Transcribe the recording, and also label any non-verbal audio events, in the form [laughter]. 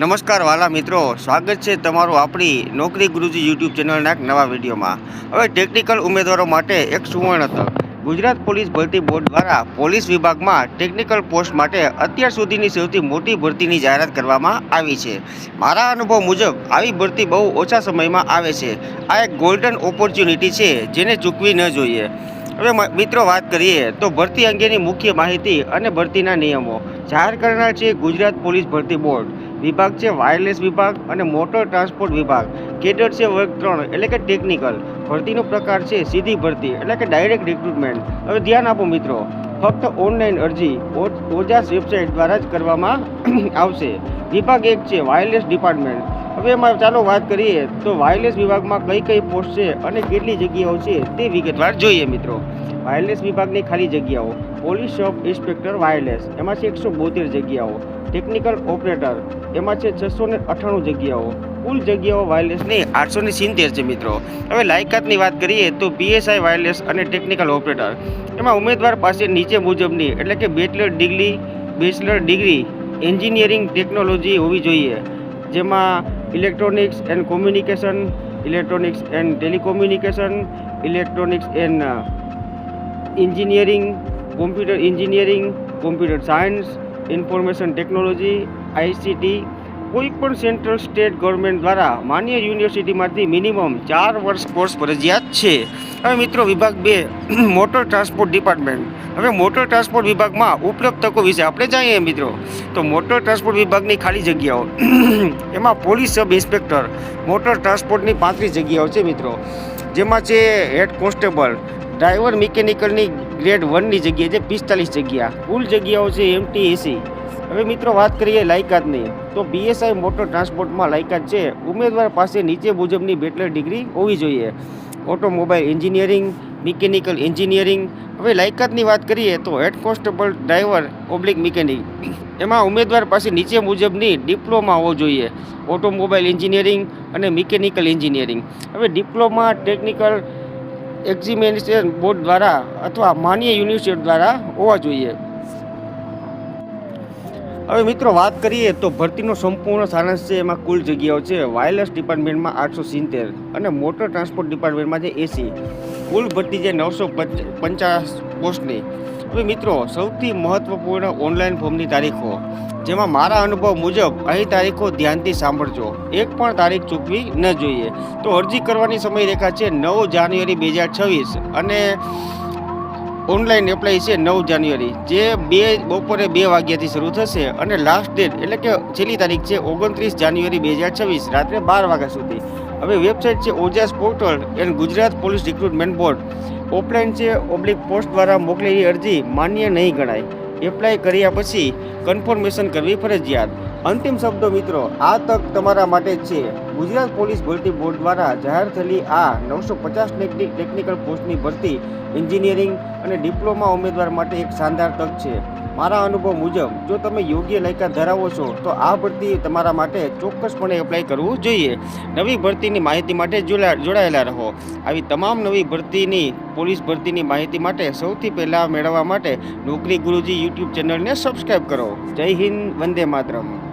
નમસ્કાર વાલા મિત્રો, સ્વાગત છે તમારું આપણી નોકરી ગુરુજી યુટ્યુબ ચેનલના એક નવા વિડીયોમાં. હવે ટેકનિકલ ઉમેદવારો માટે એક સુવર્ણ તક. ગુજરાત પોલીસ ભરતી બોર્ડ દ્વારા પોલીસ વિભાગમાં ટેકનિકલ પોસ્ટ માટે અત્યાર સુધીની સૌથી મોટી ભરતીની જાહેરાત કરવામાં આવી છે. મારા અનુભવ મુજબ, આવી ભરતી બહુ ઓછા સમયમાં આવે છે. આ એક ગોલ્ડન ઓપોર્ચ્યુનિટી છે જેને ચૂકવી ન જોઈએ. હવે મિત્રો વાત કરીએ તો ભરતી અંગેની મુખ્ય માહિતી અને ભરતીના નિયમો. જાહેર કરનાર છે ગુજરાત પોલીસ ભરતી બોર્ડ. વિભાગ છે વાયરલેસ વિભાગ અને મોટર ટ્રાન્સપોર્ટ વિભાગ. કેડર છે વર્ગ ત્રણ, એટલે કે ટેકનિકલ. ભરતીનો પ્રકાર છે સીધી ભરતી, એટલે કે ડાયરેક્ટ રિક્રુટમેન્ટ. હવે ધ્યાન આપો મિત્રો, ફક્ત ઓનલાઈન અરજી ઓજાસ વેબસાઇટ દ્વારા જ કરવામાં [clears throat] આવશે. વિભાગ એક છે વાયરલેસ ડિપાર્ટમેન્ટ. હવે એમાં ચાલો વાત કરીએ, તો વાયરલેસ વિભાગમાં કઈ કઈ પોસ્ટ છે અને કેટલી જગ્યાઓ છે તે વિગતવાર જોઈએ મિત્રો. વાયરલેસ વિભાગની ખાલી જગ્યાઓ, પોલીસ શોપ ઇન્સ્પેક્ટર વાયરલેસ, એમાં છે એકસો બોતેર જગ્યાઓ, ટેકનિકલ ઓપરેટર, એમાં છે છસો ને અઠ્ઠાણું જગ્યાઓ, કુલ જગ્યાઓ વાયરલેસની આઠસો ને સિત્તેર છે મિત્રો. હવે લાયકાતની વાત કરીએ તો પીએસઆઈ વાયરલેસ અને ટેકનિકલ ઓપરેટર. એમાં ઉમેદવાર પાસે નીચે મુજબની, એટલે કે bachelor degree bachelor degree, engineering technology હોવી જોઈએ. જેમાં electronics and communication, electronics and telecommunication, electronics and engineering computer engineering computer science information technology ICT કોઈ પણ સેન્ટ્રલ સ્ટેટ ગવર્મેન્ટ દ્વારા માન્ય યુનિવર્સિટીમાંથી મિનિમમ ચાર વર્ષ કોર્સ ફરજિયાત છે. હવે મિત્રો, વિભાગ બે મોટર ટ્રાન્સપોર્ટ ડિપાર્ટમેન્ટ હવે મોટર ટ્રાન્સપોર્ટ વિભાગમાં ઉપલબ્ધ તકો વિશે આપણે જાણીએ મિત્રો. તો મોટર ટ્રાન્સપોર્ટ વિભાગની ખાલી જગ્યાઓ. [clears throat] એમાં પોલીસ સબ ઇન્સ્પેક્ટર મોટર ટ્રાન્સપોર્ટની પાંત્રીસ જગ્યાઓ છે મિત્રો. જેમાં છે હેડ કોન્સ્ટેબલ ડ્રાઈવર મિકેનિકલની ગ્રેડ વનની જગ્યાએ છે, પિસ્તાલીસ જગ્યા. કુલ જગ્યાઓ છે એમટી એસી હવે મિત્રો વાત કરીએ લાયકાતની, તો બીએસઆઈ મોટર ટ્રાન્સપોર્ટમાં લાયકાત છે. ઉમેદવાર પાસે નીચે મુજબની બેચલર ડિગ્રી હોવી જોઈએ. ઓટોમોબાઈલ એન્જિનિયરિંગ મિકેનિકલ એન્જિનિયરિંગ હવે લાયકાતની વાત કરીએ તો head constable driver oblique mechanic એમાં ઉમેદવાર પાસે નીચે મુજબની ડિપ્લોમા હોવો જોઈએ. ઓટોમોબાઈલ એન્જિનિયરિંગ અને મિકેનિકલ એન્જિનિયરિંગ હવે ડિપ્લોમા ટેકનિકલ એક્ઝિમિનેશન બોર્ડ દ્વારા અથવા માન્ય યુનિવર્સિટી દ્વારા હોવા જોઈએ. હવે મિત્રો વાત કરીએ તો ભરતીનો સંપૂર્ણ સારાંશ છે, એમાં કુલ જગ્યાઓ છે વાયરલેસ ડિપાર્ટમેન્ટમાં આઠસો સિત્તેર અને મોટર ટ્રાન્સપોર્ટ ડિપાર્ટમેન્ટમાં છે એસી. કુલ ભરતી જે નવસો પચાસ પોસ્ટની. હવે મિત્રો, સૌથી મહત્ત્વપૂર્ણ ઓનલાઈન ફોર્મની તારીખો. જેમાં મારા અનુભવ મુજબ અહીં તારીખો ધ્યાનથી સાંભળજો. એક પણ તારીખ ચૂકવી ન જોઈએ. તો અરજી કરવાની સમયરેખા છે નવ જાન્યુઆરી બે હજાર છવ્વીસ અને ઓનલાઈન એપ્લાય છે નવ જાન્યુઆરી. જે બે, બપોરે બે વાગ્યાથી શરૂ થશે અને લાસ્ટ ડેટ એટલે કે છેલ્લી તારીખ છે ઓગણત્રીસ જાન્યુઆરી બે હજાર છવ્વીસ, રાત્રે બાર વાગ્યા સુધી. હવે વેબસાઇટ છે Ojas portal and Gujarat police recruitment board. Offline છે ઓબ્લિક પોસ્ટ દ્વારા મોકલેલી અરજી માન્ય નહીં ગણાય. એપ્લાય કર્યા પછી કન્ફર્મેશન કરવી ફરજિયાત. અંતિમ શબ્દો મિત્રો, આ તક તમારા માટે છે. ગુજરાત પોલીસ ભરતી બોર્ડ દ્વારા જાહેર થયેલી આ નવસો પચાસ ટેકનિકલ પોસ્ટની ભરતી એન્જિનિયરિંગ અને ડિપ્લોમા ઉમેદવાર માટે એક શાનદાર તક છે. મારા અનુભવ મુજબ, જો તમે યોગ્ય લાયકાત ધરાવો છો, તો આ ભરતી તમારા માટે ચોક્કસપણે એપ્લાય કરવું જોઈએ. નવી ભરતીની માહિતી માટે જોડા- જોડાયેલા રહો. આવી તમામ નવી ભરતીની, પોલીસ ભરતીની માહિતી માટે સૌથી પહેલાં મેળવવા માટે નોકરી ગુરુજી યુટ્યુબ ચેનલને સબસ્ક્રાઈબ કરો. જય હિન્દ, વંદે માતરમ.